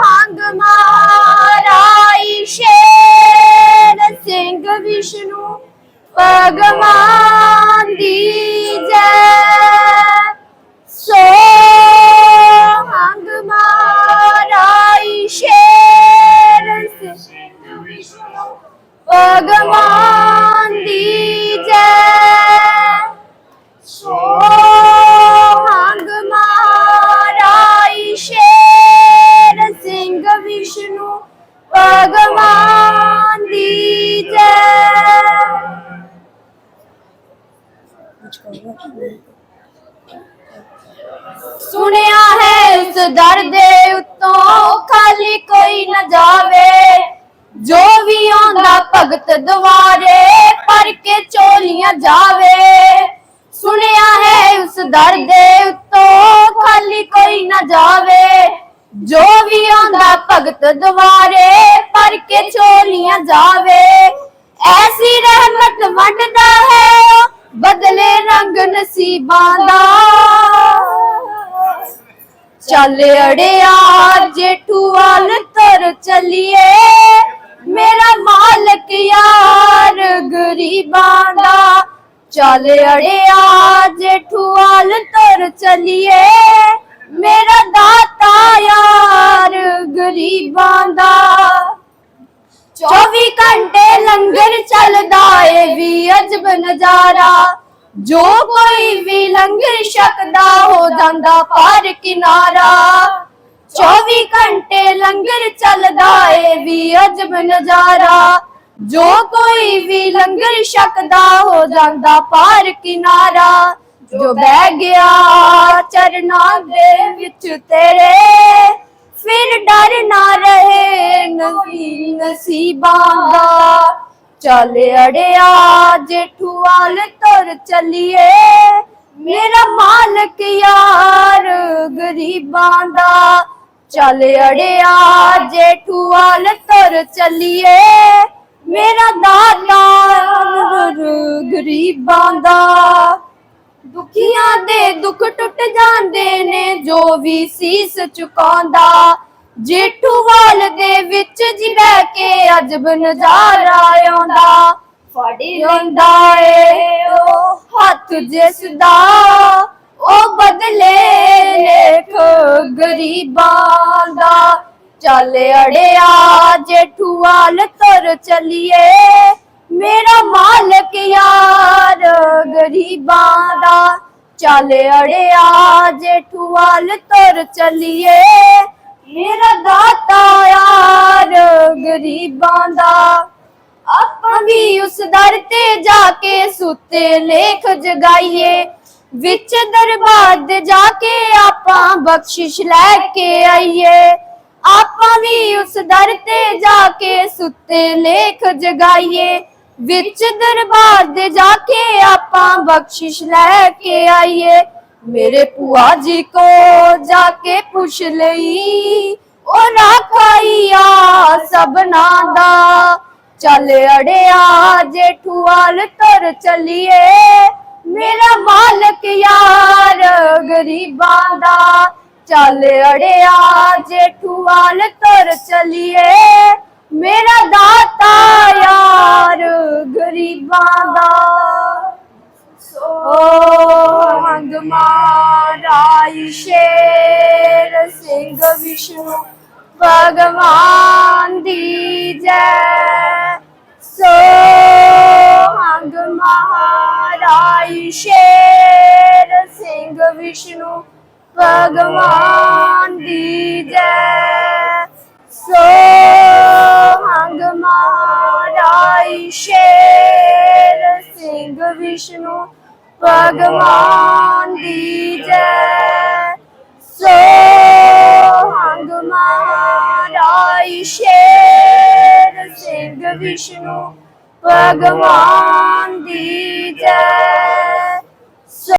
ਹੰਗ ਮਾਰਾਈ ਸ਼ੇਰ ਸਿੰਘ ਵਿਸ਼ਨੂੰ ਭਗਵਾਨ ਸੁਣਿਆ ਹੈ ਉਸ ਦਰ ਦੇ ਉਤੋਂ ਖਾਲੀ ਕੋਈ ਨਾ ਜਾਵੇ। ਜੋ ਵੀ ਆਉਂਦਾ ਭਗਤ ਦੁਆਰੇ ਪਰ ਕੇ ਚੋਲੀਆਂ ਜਾਵੇ। ਸੁਣਿਆ ਹੈ ਉਸ ਦਰ ਦੇ ਉੱਤੋਂ ਖਾਲੀ ਕੋਈ ਨਾ ਜਾਵੇ। ਜੋ ਵੀ ਆਉਂਦਾ ਭਗਤ ਦੁਆਰੇ ਪਰ ਕੇ ਚੋਲੀਆਂ ਜਾਵੇ। ਗਰੀਬਾਂ ਦਾ ਚੱਲ ਅੜਿਆ ਜੇਠੂ ਵਾਲ ਤਰ ਚੱਲੀਏ। ਮੇਰਾ ਮਾਲਕ ਯਾਰ ਗਰੀਬਾਂ ਦਾ ਚੱਲ ਅੜਿਆ ਜੇਠੂ ਵਾਲ ਤਰ ਚਲੀਏ। ਮੇਰਾ ਦਾਤਾ ਯਾਰ ਗਰੀਬਾਂ ਦਾ 24 ਘੰਟੇ ਲੰਗਰ ਚੱਲਦਾ ਏ, ਵੀ ਅਜਬ ਨਜ਼ਾਰਾ। ਜੋ ਕੋਈ ਵੀ ਲੰਗਰ ਛਕਦਾ ਹੋ ਜਾਂਦਾ ਪਾਰ ਕਿਨਾਰਾ। 24 ਘੰਟੇ ਲੰਗਰ ਚੱਲਦਾ ਏ ਵੀ ਅਜਬ ਨਜ਼ਾਰਾ। ਜੋ ਕੋਈ ਵੀ ਲੰਗਰ ਛਕਦਾ ਹੋ ਜਾਂਦਾ ਪਾਰ ਕਿਨਾਰਾ। ਜੋ ਬਹਿ ਗਿਆ ਚਰਨਾਂ ਦੇ ਵਿੱਚ ਤੇਰੇ, ਫਿਰ ਡਰ ਨਾ ਰਹੇ ਨਵੀਂ ਨਸੀਬਾਂ ਦਾ। ਚੱਲ ਅੜਿਆ, ਜੇਠੂ ਵਾਲ ਤੁਰ ਚੱਲੀਏ। ਮੇਰਾ ਮਾਲਕ ਯਾਰ ਗਰੀਬਾਂ ਦਾ। ਚੱਲ ਅੜਿਆ, ਜੇਠੂ ਵਾਲ ਤੁਰ ਚੱਲੀਏ। ਮੇਰਾ ਦਾਤਾ ਗਰੀਬਾਂ ਦਾ। ਦੁਖੀਆਂ ਦੇ ਦੁੱਖ ਟੁੱਟ ਜਾਂਦੇ ਨੇ, ਜੋ ਵੀ ਸੀਸ ਝੁਕਾਉਂਦਾ ਜੇਠੂਵਾਲ ਦੇ ਵਿੱਚ ਜੀ ਬਹਿ ਕੇ ਅਜਬ ਨਜ਼ਾਰਾ ਆਉਂਦਾ। ਫੜੀ ਹੁੰਦਾ ਏ ਉਹ ਹੱਥ ਜਿਸ ਦਾ ਉਹ ਬਦਲੇ ਲੇਖ ਗਰੀਬਾਂ ਦਾ। ਚੱਲ ਅੜਿਆ ਜੇਠੂਵਾਲ ਤੁਰ ਚੱਲੀਏ। ਮੇਰਾ ਮਾਲਕ ਯਾਰ ਗਰੀਬਾਂ ਦਾ। ਚੱਲ ਅੜਿਆ ਜੇਠੂਵਾਲ ਤੁਰ ਚੱਲੀਏ। ਮੇਰਾ ਦਾਤਾ ਯਾਰ ਗਰੀਬਾਂ ਦਾ। ਆਪਾਂ ਵੀ ਉਸ ਦਰ ਤੇ ਜਾ ਕੇ ਸੁੱਤੇ ਲੇਖ ਜਗਾਈਏ। ਵਿੱਚ ਦਰਬਾਰ ਦੇ ਜਾ ਕੇ ਆਪਾਂ ਬਖਸ਼ਿਸ਼ ਲੈ ਕੇ ਆਈਏ। ਆਪਾਂ ਵੀ ਉਸ ਦਰ ਤੇ ਜਾ ਕੇ ਸੁੱਤੇ ਲੇਖ ਜਗਾਈਏ। ਵਿੱਚ ਦਰਬਾਰ ਦੇ ਜਾ ਕੇ ਆਪਾਂ ਬਖਸ਼ਿਸ਼ ਲੈ ਕੇ ਆਈਏ। ਮੇਰੇ ਭੂਆ ਜੀ ਕੋ ਜਾ ਕੇ ਪੁੱਛ ਲਈ। ਉਹ ਰਾਖਾਈਆ ਸਭਨਾ ਦਾ। ਚੱਲ ਅੜਿਆ ਜੇਠੂਵਾਲ ਤੁਰ ਚਲੀਏ, ਮੇਰਾ ਮਾਲਕ ਯਾਰ ਗਰੀਬਾਂ ਦਾ। ਚੱਲ ਅੜਿਆ ਜੇਠੂਵਾਲ ਤੁਰ ਚਲੀਏ ਰਾਈ ਸ਼ੇਰ ਸਿੰਘ ਵਿਸ਼ਨੂੰ, ਭਗਵਾਨ ਦੀ ਜੈ। ਸੋ ਹੰਗ ਮਾਰਾਈ ਸ਼ੇਰ ਸਿੰਘ ਵਿਸ਼ਨੂੰ, ਭਗਵਾਨ ਦੀ ਜੈ। ਸੋ ਹੰਗ ਮਾਰਾਈ ਸ਼ੇਰ ਸਿੰਘ ਵਿਸ਼ਨੂੰ ਭਗਵਾਨ ਦੀ ਜੈ। ਸੋ ਹੰਗ ਮਾਰਾਈ ਸ਼ੇਰ ਸਿੰਘ ਵਿਸ਼ਨੂੰ ਭਗਵਾਨ ਦੀ ਜੈ।